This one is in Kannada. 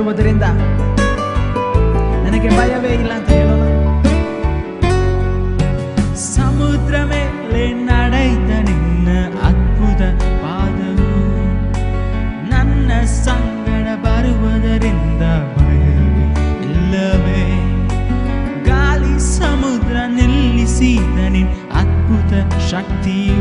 ಬರುವುದರಿಂದ ನನಗೆ ಭಯವೇ ಇಲ್ಲ ಅಂತ ಹೇಳೋಣ ಸಮುದ್ರ ಮೇಲೆ ನಡೆದ ನಿನ್ನ ಅದ್ಭುತ ಪಾದವು. ನನ್ನ ಸಂಗಡ ಬರುವುದರಿಂದ ಭಯವೇ ಇಲ್ಲವೇ. ಗಾಳಿ ಸಮುದ್ರ ನಿಲ್ಲಿಸಿದ ನಿನ್ನ ಅದ್ಭುತ ಶಕ್ತಿಯು.